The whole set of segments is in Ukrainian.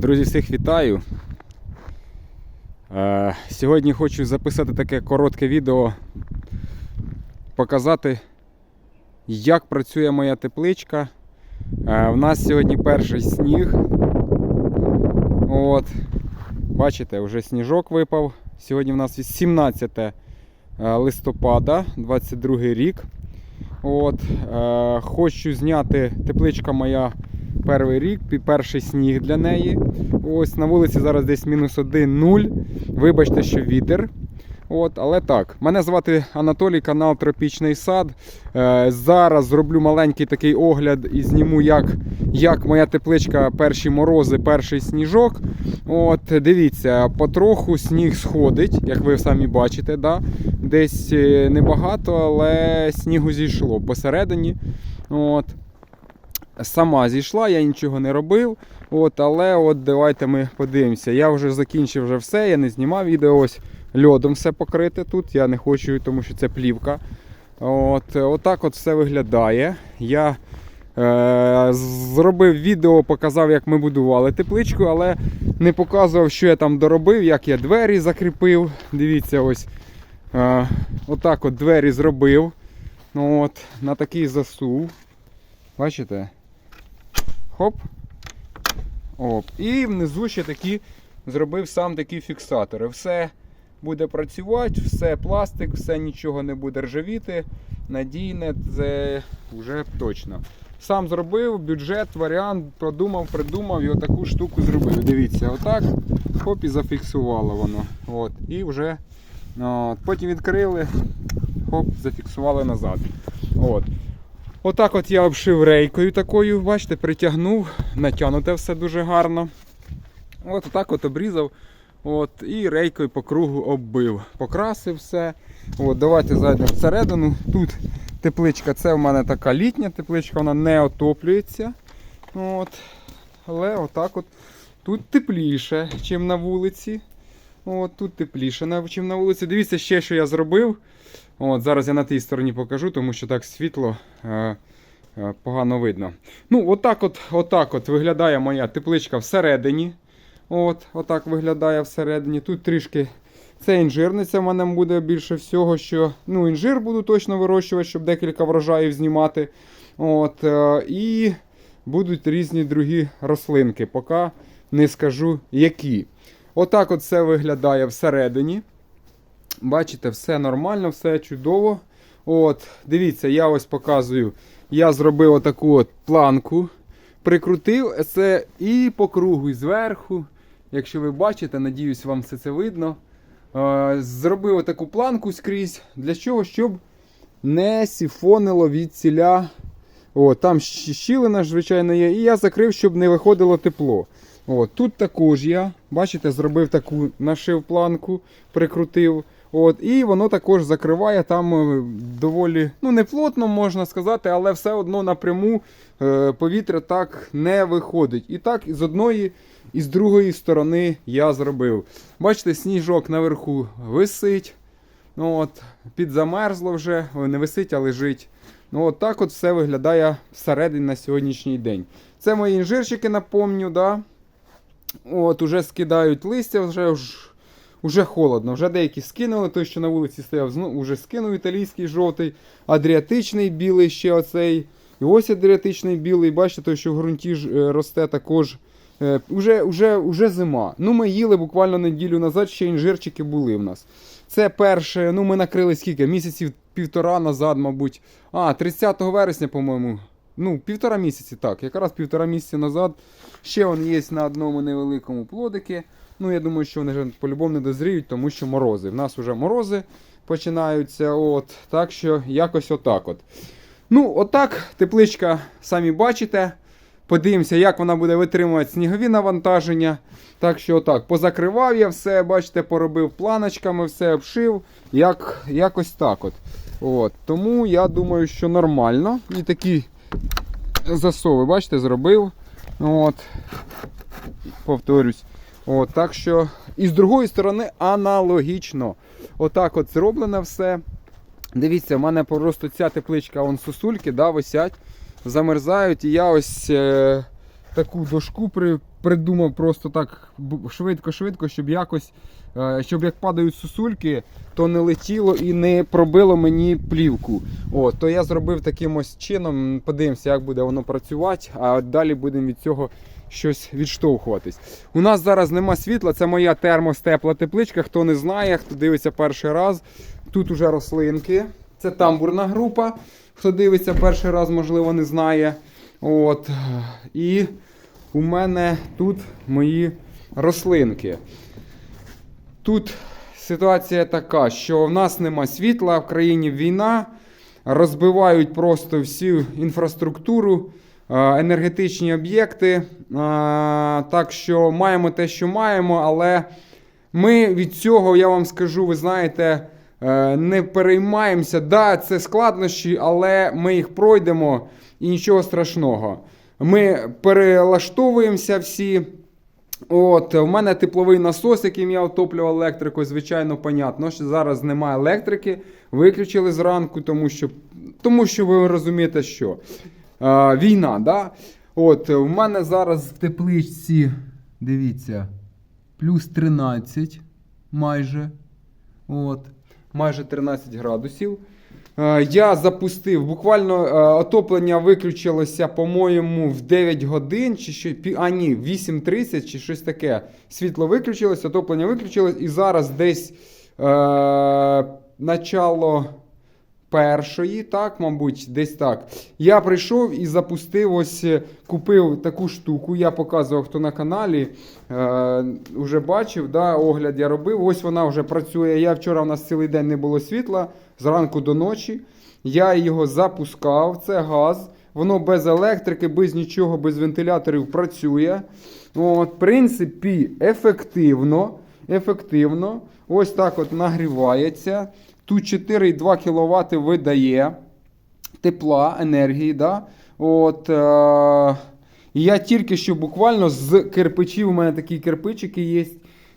Друзі, всіх вітаю. Е, Сьогодні хочу записати таке коротке відео, показати, як працює моя тепличка. Е, У нас сьогодні перший сніг. От. Бачите, вже сніжок випав. Сьогодні в нас 17 е, листопада, 22 рік. От. Е, Хочу зняти тепличка моя перший рік, перший сніг для неї. Ось на вулиці зараз десь мінус 1-0. Вибачте, що вітер. От, але так, мене звати Анатолій, канал Тропічний сад. Е, зараз зроблю маленький такий огляд і зніму, як, як моя тепличка, перші морози, перший сніжок. От, дивіться, потроху сніг сходить, як ви самі бачите. Да? Десь е, небагато, але снігу зійшло посередині. От сама зійшла, я нічого не робив. От, але от давайте ми подивимося. Я вже закінчив вже все, я не знімав відео. Ось льодом все покрите тут. Я не хочу, тому що це плівка. От, отак от все виглядає. Я е, зробив відео, показав, як ми будували тепличку, але не показував, що я там доробив, як я двері закріпив. Дивіться, ось е, отак от двері зробив. От, на такий засув. Бачите? Хоп. Оп. І внизу ще такі зробив сам такі фіксатори. Все буде працювати, все пластик, все нічого не буде ржавіти. Надійне, це вже точно. Сам зробив бюджет, варіант, продумав, придумав і отаку штуку зробив. Дивіться, отак. Хоп, і зафіксувало воно. От. І вже от. потім відкрили, хоп, зафіксували назад. От. Отак от я обшив рейкою такою, бачите, притягнув, натягнуте все дуже гарно. От отак от обрізав. От, і рейкою по кругу оббив. Покрасив все. От, давайте зайдемо всередину. Тут тепличка, це в мене така літня тепличка, вона не отоплюється. От. Але отак от тут тепліше, ніж на вулиці. От, тут тепліше, ніж на вулиці. Дивіться ще, що я зробив. От, Зараз я на тій стороні покажу, тому що так світло е, е, погано видно. Ну, отак от, отак от виглядає моя тепличка всередині. От, отак виглядає всередині. Тут трішки це інжирниця в мене буде більше всього, що ну, інжир буду точно вирощувати, щоб декілька врожаїв знімати. От, е, і будуть різні другі рослинки, поки не скажу які. Отак от все виглядає всередині. Бачите, все нормально, все чудово. От, Дивіться, я ось показую. Я зробив отаку от планку, прикрутив це і по кругу, і зверху. Якщо ви бачите, надіюсь, вам все це видно. Зробив отаку планку скрізь. Для чого? Щоб не сіфонило від ціля. О, там щілина, звичайно, є. І я закрив, щоб не виходило тепло. От, тут також я, бачите, зробив таку нашив планку, прикрутив. От, і воно також закриває там е, доволі, ну не можна сказати, але все одно напряму е, повітря так не виходить. І так з одної і з другої сторони я зробив. Бачите, сніжок наверху висить. Ну, от, підзамерзло вже, не висить, а лежить. Ну, от так от все виглядає всередині на сьогоднішній день. Це мої інжирчики, напомню, да? От, уже скидають листя, вже, вже холодно. Вже деякі скинули, той, що на вулиці стояв, уже скинув італійський жовтий, адріатичний білий ще оцей. І ось адріатичний білий, бачите, той, що в ґрунті ж, е, росте також. Е, уже, уже, уже зима. Ну, ми їли буквально неділю назад, ще інжирчики були в нас. Це перше, ну ми накрили скільки? Місяців півтора назад, мабуть. А, 30 вересня, по-моєму. Ну, півтора місяці, так. Якраз півтора місяці назад. Ще він є на одному невеликому плодики. Ну, я думаю, що вони вже по-любому не дозріють, тому що морози. В нас вже морози починаються. От, так що якось отак от. Ну, отак, тепличка, самі бачите. Подивимося, як вона буде витримувати снігові навантаження. Так що отак, позакривав я все, бачите, поробив планочками, все обшив. Як, якось так от. От. Тому я думаю, що нормально. І такі засови, бачите, зробив. От. Повторюсь. От, так що, і з другої сторони, аналогічно. Отак от зроблено все. Дивіться, в мене просто ця тепличка, вон сосульки, да, висять, замерзають. І я ось е, таку дошку при, придумав просто так швидко-швидко, щоб якось, е, щоб як падають сусульки, то не летіло і не пробило мені плівку. От, то я зробив таким ось чином. Подивимося, як буде воно працювати, а далі будемо від цього щось відштовхуватись. У нас зараз нема світла, це моя термостепла тепличка. Хто не знає, хто дивиться перший раз. Тут уже рослинки. Це тамбурна група. Хто дивиться перший раз, можливо, не знає. От. І у мене тут мої рослинки. Тут ситуація така, що в нас нема світла, в країні війна, розбивають просто всю інфраструктуру, енергетичні об'єкти. Е, Так що маємо те, що маємо, але ми від цього, я вам скажу, ви знаєте, е, не переймаємося. Да, це складнощі, але ми їх пройдемо і нічого страшного. Ми перелаштовуємося всі. От, в мене тепловий насос, яким я отоплював електрикою, звичайно, понятно, що зараз немає електрики. Виключили зранку, тому що, тому що ви розумієте, що е, війна, да? От, в мене зараз в тепличці, дивіться, плюс 13 майже. От, майже 13 градусів. Е, Я запустив, буквально е, отоплення виключилося, по-моєму, в 9 годин, чи що, а ні, 8.30 чи щось таке. Світло виключилось, отоплення виключилось, і зараз десь е, начало першої, так, мабуть, десь так. Я прийшов і запустив ось, е, купив таку штуку. Я показував, хто на каналі е, вже бачив, да, огляд я робив. Ось вона вже працює. Я вчора у нас цілий день не було світла, зранку до ночі. Я його запускав, це газ. Воно без електрики, без нічого, без вентиляторів працює. От, в принципі, ефективно. Ефективно. Ось так от нагрівається. Тут 4,2 кВт видає тепла, енергії. Да? От, е- я тільки що буквально з кирпичів, у мене такі кирпичики є.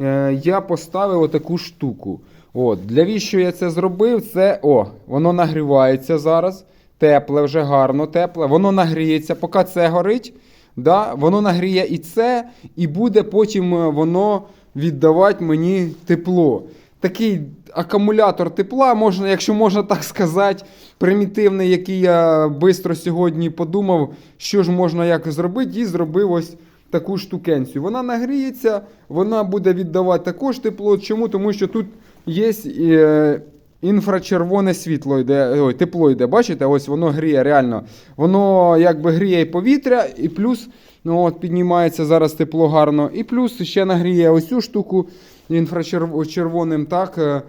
Е- я поставив отаку штуку. От, для віщо я це зробив? Це о, воно нагрівається зараз. Тепле, вже гарно, тепле. Воно нагріється, поки це горить. Да, воно нагріє і це, і буде потім е, воно віддавати мені тепло. Такий акумулятор тепла, можна, якщо можна так сказати, примітивний, який я швидко сьогодні подумав, що ж можна як зробити, і зробив ось таку штукенцію. Вона нагріється, вона буде віддавати також тепло. Чому? Тому що тут є. Е, Інфрачервоне світло йде, ой, тепло йде, бачите, ось воно гріє реально. Воно якби гріє і повітря, і плюс ну, от, піднімається зараз тепло гарно. І плюс ще нагріє ось цю штуку інфрачервоним, так, е, е,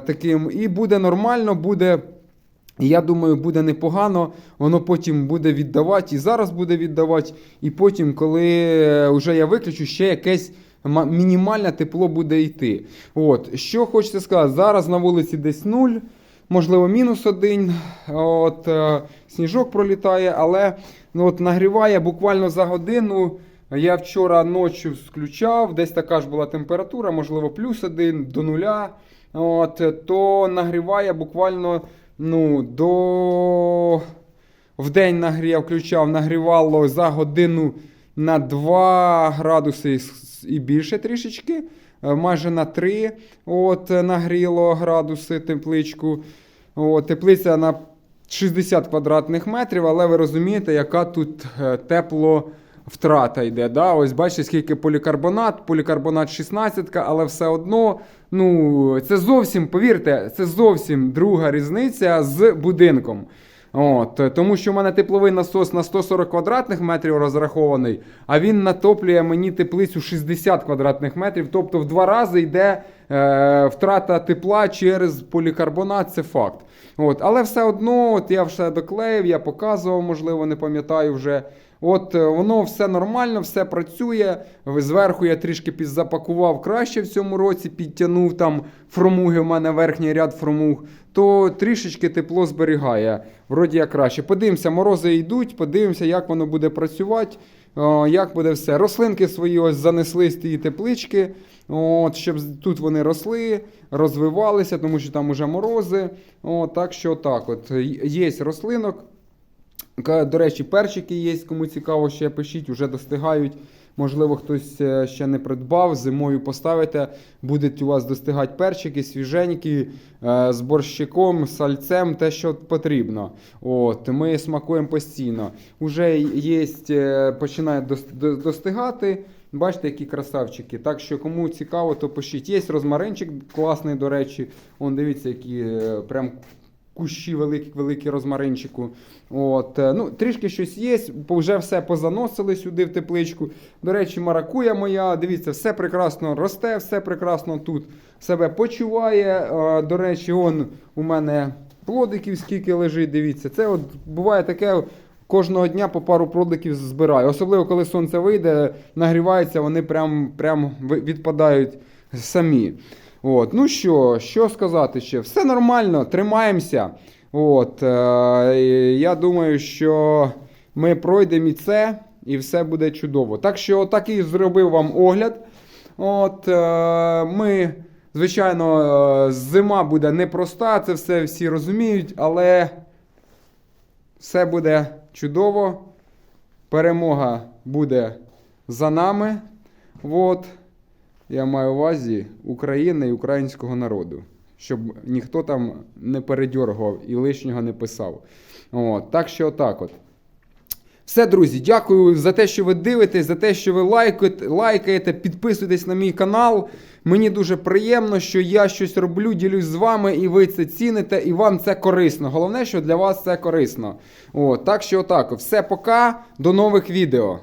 таким. І буде нормально, буде. Я думаю, буде непогано, воно потім буде віддавати, і зараз буде віддавати, і потім, коли вже я виключу, ще якесь мінімальне тепло буде йти. От. Що хочеться сказати, зараз на вулиці десь 0, можливо, мінус 1. От, е, сніжок пролітає, але ну, от, нагріває буквально за годину. Я вчора ночі включав, десь така ж була температура, можливо, плюс 1 до нуля. От, то нагріває буквально ну, до в день нагрів, включав, нагрівало за годину на 2 градуси і більше трішечки, е, майже на 3 от, нагріло градуси тепличку. От, теплиця на 60 квадратних метрів, але ви розумієте, яка тут е, тепло. Втрата йде. Да? Ось бачите, скільки полікарбонат, полікарбонат 16, але все одно, ну, це зовсім, повірте, це зовсім друга різниця з будинком. От, тому що в мене тепловий насос на 140 квадратних метрів розрахований, а він натоплює мені теплицю 60 квадратних метрів. Тобто в два рази йде е, втрата тепла через полікарбонат, це факт. От, але все одно, от я все доклеїв, я показував, можливо, не пам'ятаю вже. От е, воно все нормально, все працює. Зверху я трішки підзапакував краще в цьому році, підтягнув там фромуги, у мене верхній ряд фромуг, то трішечки тепло зберігає. Вроді як краще. Подивимося, морози йдуть, подивимося, як воно буде працювати. Як буде все. Рослинки свої ось занесли з тієї теплички, от, щоб тут вони росли, розвивалися, тому що там уже морози. О, так що так, от, є рослинок. До речі, перчики є, кому цікаво, ще пишіть, вже достигають. Можливо, хтось е, ще не придбав, зимою поставите, будуть у вас достигати перчики, свіженькі, е, з борщиком, сальцем, те, що потрібно. От, ми смакуємо постійно. Уже є, е, починає достигати. Бачите, які красавчики. Так що, кому цікаво, то пишіть. Є розмаринчик класний, до речі. Он дивіться, які прям кущі великі, великі розмаринчику. От, е, ну, трішки щось є, вже все позаносили сюди в тепличку. До речі, маракуя моя, дивіться, все прекрасно росте, все прекрасно тут себе почуває. Е, До речі, он у мене плодиків скільки лежить, дивіться. Це от буває таке. Кожного дня по пару плодиків збираю. Особливо, коли сонце вийде, нагрівається, вони прям, прям відпадають самі. От. Ну що, що сказати ще? Все нормально, тримаємося. От, е, я думаю, що ми пройдемо і це, і все буде чудово. Так що, такий зробив вам огляд. От, е, ми, звичайно, е, зима буде непроста, це все всі розуміють, але все буде чудово. Перемога буде за нами. От. Я маю увазі України і українського народу. Щоб ніхто там не передьоргував і лишнього не писав. От. Так що отак от. Все, друзі, дякую за те, що ви дивитесь, за те, що ви лайкаєте, підписуєтесь на мій канал. Мені дуже приємно, що я щось роблю, ділюсь з вами, і ви це ціните, і вам це корисно. Головне, що для вас це корисно. От, так що отак. Все, пока, до нових відео.